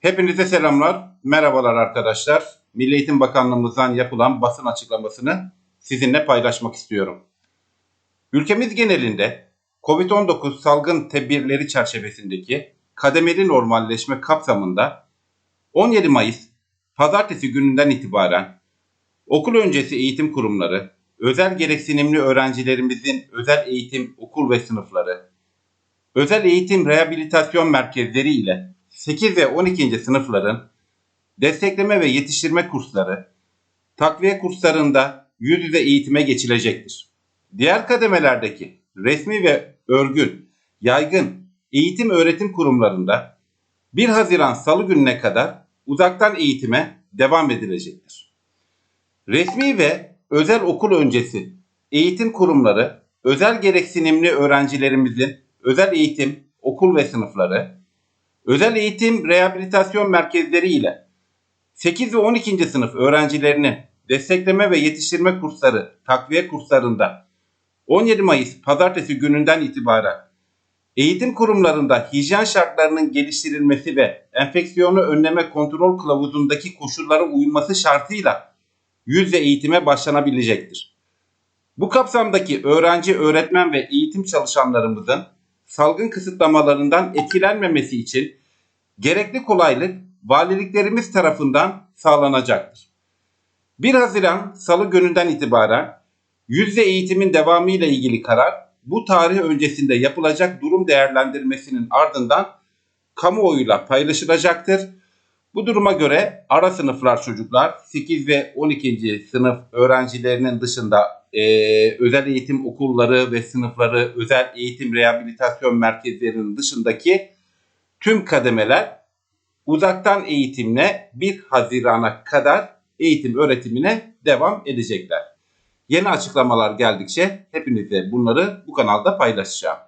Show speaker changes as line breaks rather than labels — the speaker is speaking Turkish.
Hepinize selamlar, merhabalar arkadaşlar. Milli Eğitim Bakanlığımızdan yapılan basın açıklamasını sizinle paylaşmak istiyorum. Ülkemiz genelinde COVID-19 salgın tedbirleri çerçevesindeki kademeli normalleşme kapsamında 17 Mayıs pazartesi gününden itibaren okul öncesi eğitim kurumları, özel gereksinimli öğrencilerimizin özel eğitim okul ve sınıfları, özel eğitim rehabilitasyon merkezleri ile 8 ve 12. sınıfların destekleme ve yetiştirme kursları, takviye kurslarında yüz yüze eğitime geçilecektir. Diğer kademelerdeki resmi ve örgün, yaygın eğitim öğretim kurumlarında 1 Haziran Salı gününe kadar uzaktan eğitime devam edilecektir. Resmi ve özel okul öncesi eğitim kurumları özel gereksinimli öğrencilerimizin özel eğitim okul ve sınıfları, özel eğitim rehabilitasyon merkezleri ile 8 ve 12. sınıf öğrencilerinin destekleme ve yetiştirme kursları, takviye kurslarında 17 Mayıs pazartesi gününden itibaren eğitim kurumlarında hijyen şartlarının geliştirilmesi ve enfeksiyonu önleme kontrol kılavuzundaki koşullara uyulması şartıyla yüzde eğitime başlanabilecektir. Bu kapsamdaki öğrenci, öğretmen ve eğitim çalışanlarımızın salgın kısıtlamalarından etkilenmemesi için gerekli kolaylık valiliklerimiz tarafından sağlanacaktır. 1 Haziran Salı gününden itibaren yüzde eğitimin devamı ile ilgili karar bu tarih öncesinde yapılacak durum değerlendirmesinin ardından kamuoyuyla paylaşılacaktır. Bu duruma göre ara sınıflar çocuklar 8 ve 12. sınıf öğrencilerinin dışında eee, özel eğitim okulları ve sınıfları, özel eğitim rehabilitasyon merkezlerinin dışındaki tüm kademeler uzaktan eğitimle 1 Haziran'a kadar eğitim öğretimine devam edecekler. Yeni açıklamalar geldikçe hepinize bunları bu kanalda paylaşacağım.